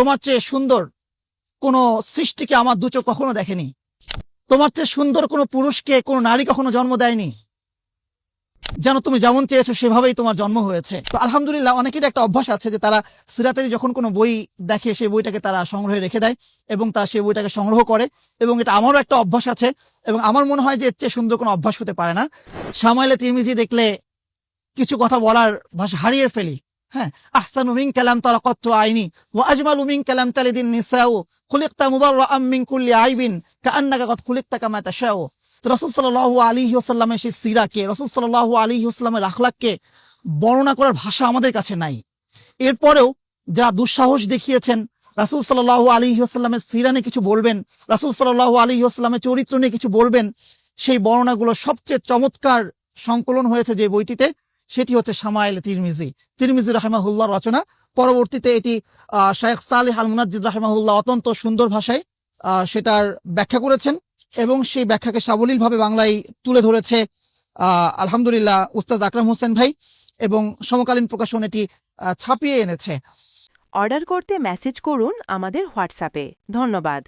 তোমার চেয়ে সুন্দর কোনো সৃষ্টিকে আমার দু চোখ কখনো দেখেনি। তোমার চেয়ে সুন্দর কোনো পুরুষকে, কোনো নারী কখনো জন্ম দেয়নি। যেন তুমি যেমন চেয়েছো সেভাবেই তোমার জন্ম হয়েছে। তো আলহামদুলিল্লাহ অনেকের একটা অভ্যাস আছে যে তারা সিরাতের যখন কোনো বই দেখে, সেই বইটাকে তারা সংগ্রহে রেখে দেয় এবং তারা সেই বইটাকে সংগ্রহ করে এবং এটা আমারও একটা অভ্যাস আছে এবং আমার মনে হয় যে এর চেয়ে সুন্দর কোনো অভ্যাস হতে পারে না। সামাইলে তিরমিজি দেখলে কিছু কথা বলার ভাষা হারিয়ে ফেলি। হ্যাঁ আহসানু মিন কালাম তালাকাতু আইনি, ওয়া আজমালু মিন কালাম তালিদিন নিসাউ, খুলিকতা মুবাররাআম মিন কুল্লি আইবিন, কাআন্নাকা কদ খুলিকতা কামা সেই বর্ণনা করার ভাষা আমাদের কাছে নাই। এরপরেও যারা দুঃসাহস দেখিয়েছেন, রাসূল আলাইহি ওয়াসাল্লামের সিরা নিয়ে কিছু বলবেন, রাসূল আলাইহি ওয়াসাল্লামের চরিত্র নিয়ে কিছু বলবেন, সেই বর্ণনাগুলো সবচেয়ে চমৎকার সংকলন হয়েছে যে বইটিতে সেটি হচ্ছে সামাইল তিরমিজি। তিরমিজি রাহেমাহুল্লাহ রচনা। পরবর্তীতে এটি শায়েখ সালেহ আল মুনাজ্জিদ রাহেমাহুল্লাহ অত্যন্ত সুন্দর ভাষায় সেটার ব্যাখ্যা করেছেন এবং সেই ব্যাখ্যাকে সাবলীলভাবে বাংলায় তুলে ধরেছে আলহামদুলিল্লাহ উস্তাদ আকরাম হোসেন ভাই এবং সমকালীন প্রকাশন এটি ছাপিয়ে এনেছে। অর্ডার করতে মেসেজ করুন আমাদের হোয়াটসঅ্যাপে। ধন্যবাদ।